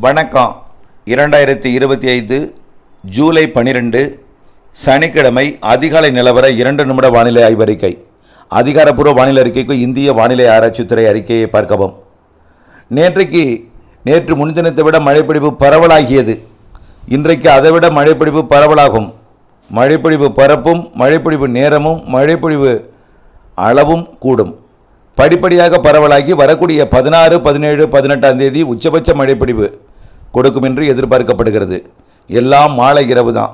வணக்கம். இரண்டாயிரத்தி இருபத்தி ஐந்து ஜூலை பன்னிரெண்டு சனிக்கிழமை அதிகாலை நிலவர இரண்டு நிமிட வானிலை ஆய்வறிக்கை. அதிகாரப்பூர்வ வானிலை அறிக்கைக்கு இந்திய வானிலை ஆராய்ச்சித்துறை அறிக்கையை பார்க்கவும். நேற்றைக்கு நேற்று முன்தினத்தை விட மழைப்பிடிப்பு பரவலாகியது. இன்றைக்கு அதைவிட மழைப்பிடிப்பு பரவலாகும். மழைப்பிடிப்பு பரப்பும் மழைப்பிடிப்பு நேரமும் மழைப்பொழிவு அளவும் கூடும். படிப்படியாக பரவலாகி வரக்கூடிய பதினாறு பதினேழு பதினெட்டாம் தேதி உச்சபட்ச மழைப்பிடிவு கொடுக்கும் என்று எதிர்பார்க்கப்படுகிறது. எல்லாம் மாலை இரவு தான்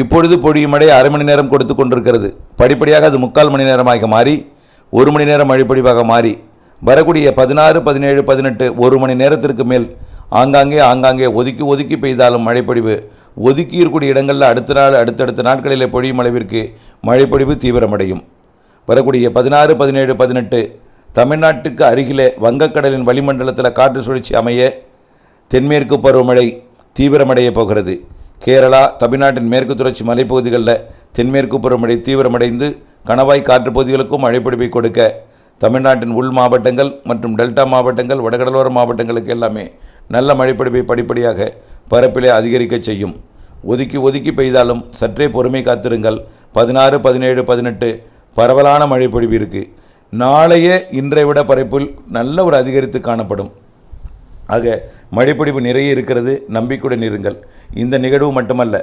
இப்பொழுது பொழியும் மழை அரை மணி நேரம் கொடுத்து கொண்டிருக்கிறது. படிப்படியாக அது முக்கால் மணி நேரமாக மாறி ஒரு மணி நேரம் அழிப்படிவாக மாறி வரக்கூடிய பதினாறு பதினேழு பதினெட்டு ஒரு மணி நேரத்திற்கு மேல் ஆங்காங்கே ஆங்காங்கே ஒதுக்கி ஒதுக்கி பெய்தாலும் மழைப்பொழிவு ஒதுக்கி இருக்கக்கூடிய இடங்களில் அடுத்த நாள் அடுத்தடுத்த நாட்களிலே பொழியும் அளவிற்கு மழைப்பொழிவு தீவிரமடையும். வரக்கூடிய பதினாறு பதினேழு பதினெட்டு தமிழ்நாட்டுக்கு அருகிலே வங்கக்கடலின் வளிமண்டலத்தில் காற்று சுழற்சி அமைய தென்மேற்கு பருவமழை தீவிரமடைய போகிறது. கேரளா தமிழ்நாட்டின் மேற்கு தொடர்ச்சி மலைப்பகுதிகளில் தென்மேற்கு பருவமழை தீவிரமடைந்து கணவாய் காற்று பகுதிகளுக்கும் மழைப்பிடிப்பை கொடுக்க தமிழ்நாட்டின் உள் மாவட்டங்கள் மற்றும் டெல்டா மாவட்டங்கள் வடகடலோர மாவட்டங்களுக்கு எல்லாமே நல்ல மழைப்பிடிப்பை படிப்படியாக பரப்பிலே அதிகரிக்க செய்யும். ஒதுக்கி ஒதுக்கி பெய்தாலும் சற்றே பொறுமை காத்திருங்கள். பதினாறு பதினேழு பதினெட்டு பரவலான மழைப்பொழிவு இருக்குது நாளைய இன்றை விட பரப்பில் நல்ல ஒரு அதிகரித்து காணப்படும். ஆக மழைப்பிடிப்பு நிறைய இருக்கிறது நம்பிக்கையுடன் இருங்கள். இந்த நிகழ்வு மட்டுமல்ல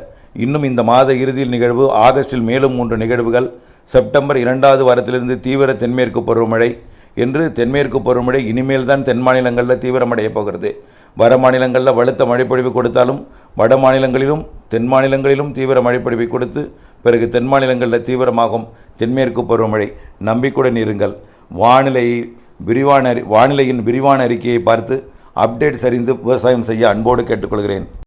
இன்னும் இந்த மாத இறுதியில் நிகழ்வு ஆகஸ்டில் மேலும் மூன்று நிகழ்வுகள் செப்டம்பர் இரண்டாவது வாரத்திலிருந்து தீவிர தென்மேற்கு பருவமழை என்று தென்மேற்கு பருவமழை இனிமேல் தான் தென் மாநிலங்களில் தீவிரமடைய போகிறது. வட மாநிலங்களில் வலுத்த மழைப்பொழிவு கொடுத்தாலும் வட மாநிலங்களிலும் தென் மாநிலங்களிலும் தீவிர மழைப்பொழிவை கொடுத்து பிறகு தென் மாநிலங்களில் தீவிரமாகும் தென்மேற்கு பருவமழை. நம்பிக்கையுடன் இருங்கள். வானிலை விரிவான அறி வானிலையின் விரிவான அறிக்கையை பார்த்து அப்டேட் சரிந்து விவசாயம் செய்ய அன்போடு கேட்டுக்கொள்கிறேன்.